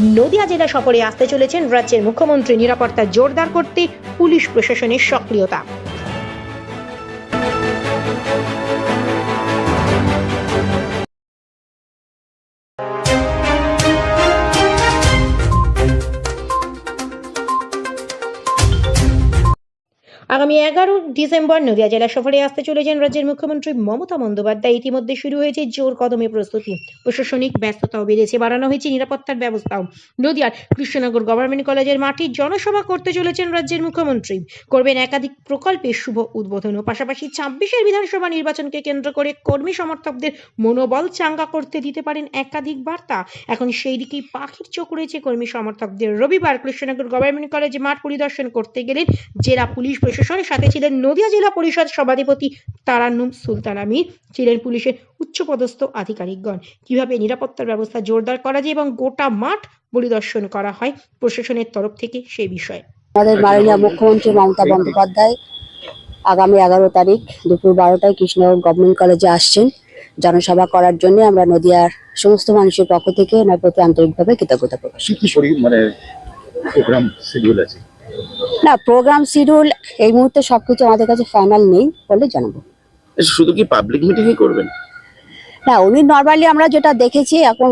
নদিয়া জেলা সফরে আসতে চলেছেন রাজ্যের মুখ্যমন্ত্রী নিরাপত্তা জোরদার করতে পুলিশ প্রশাসনের সক্রিয়তা। আগামী এগারো ডিসেম্বর নদিয়া জেলা সফরে আসতে চলেছেন রাজ্যের মুখ্যমন্ত্রী মমতা বন্দ্যোপাধ্যায়। ইতিমধ্যে শুরু হয়েছে জোর কদমে প্রস্তুতি। প্রশাসনিক ব্যস্ততাও বেড়েছে, বাড়ানো হয়েছে নিরাপত্তার ব্যবস্থাও। নদিয়ার কৃষ্ণনগর গভর্নমেন্ট কলেজের মাঠে জনসভা করতে চলেছেন রাজ্যের মুখ্যমন্ত্রী। করবেন একাধিক প্রকল্পের শুভ উদ্বোধন ও পাশাপাশি ছাব্বিশের বিধানসভা নির্বাচনকে কেন্দ্র করে কর্মী সমর্থকদের মনোবল চাঙ্গা করতে দিতে পারেন একাধিক বার্তা। এখন সেই দিকেই পাখির চোখ রয়েছে কর্মী সমর্থকদের। রবিবার কৃষ্ণনগর গভর্নমেন্ট কলেজ মাঠ পরিদর্শন করতে গেলেন জেলা পুলিশ প্রশাসনের সাথে ছিলেন নদিয়া জেলা পরিষদ সভাধিপতি তারান্নুম সুলতান আমির। ছিলেন পুলিশের উচ্চপদস্থ আধিকারিকগণ। কীভাবে নিরাপত্তার ব্যবস্থা জোরদার করা যায় এবং গোটা মাঠ পরিদর্শন করা হয় প্রশাসনের তরফ থেকে সেই বিষয়ে। আমাদের মাননীয় মুখ্যমন্ত্রী মমতা বন্দ্যোপাধ্যায় আগামী এগারো তারিখ দুপুর বারোটায় কৃষ্ণনগর গভর্নমেন্ট কলেজে আসছেন। জনসভা করার জন্য আমরা নদিয়ার সমস্ত মানুষের পক্ষ থেকে ওনার প্রতি আন্তরিকভাবে কৃতজ্ঞতা প্রকাশ কি কি পরি মানে প্রোগ্রাম শিডিউল আছে? না প্রোগ্রাম শিডিউল এই মুহূর্তে সবকিছু আমাদের কাছে ফাইনাল নেই বলে জানাব। শুধু কি পাবলিক মিটিংই করবেন? না উনি নর্মালি আমরা যেটা দেখেছি এখন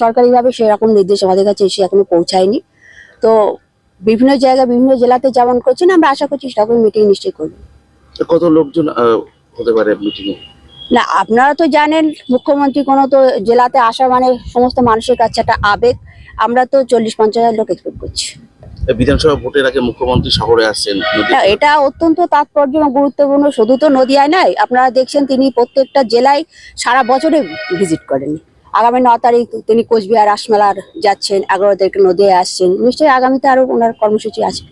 সরকারিভাবে সেরকম নির্দেশ আমাদের কাছে এসে এখনও পৌঁছায়নি। তো বিভিন্ন জায়গায় বিভিন্ন জেলাতে যেমন করছেন আমরা আশা করছি সেরকম মিটিং নিশ্চয়ই করব কত লোকজন হতে পারে মিটিং না আপনারা তো জানেন মুখ্যমন্ত্রী কোনো তো জেলাতে আসা মানে সমস্ত মানুষের কাছে একটা আবেগ। আমরা তো চল্লিশ পঞ্চাশ হাজার লোক এক্সপেক্ট করছি। বিধানসভা ভোটের আগে মুখ্যমন্ত্রী শহরে আসছেন এটা অত্যন্ত তাৎপর্য গুরুত্বপূর্ণ। শুধু তো নদিয়ায় নয়, আপনারা দেখছেন তিনি প্রত্যেকটা জেলায় সারা বছরে ভিজিট করেন। আগামী ন তারিখ তিনি কোচবিহার আসমেলার যাচ্ছেন এগারো তারিখ নদিয়ায় আসছেন। নিশ্চয়ই আগামীতে আরও ওনার কর্মসূচি আছে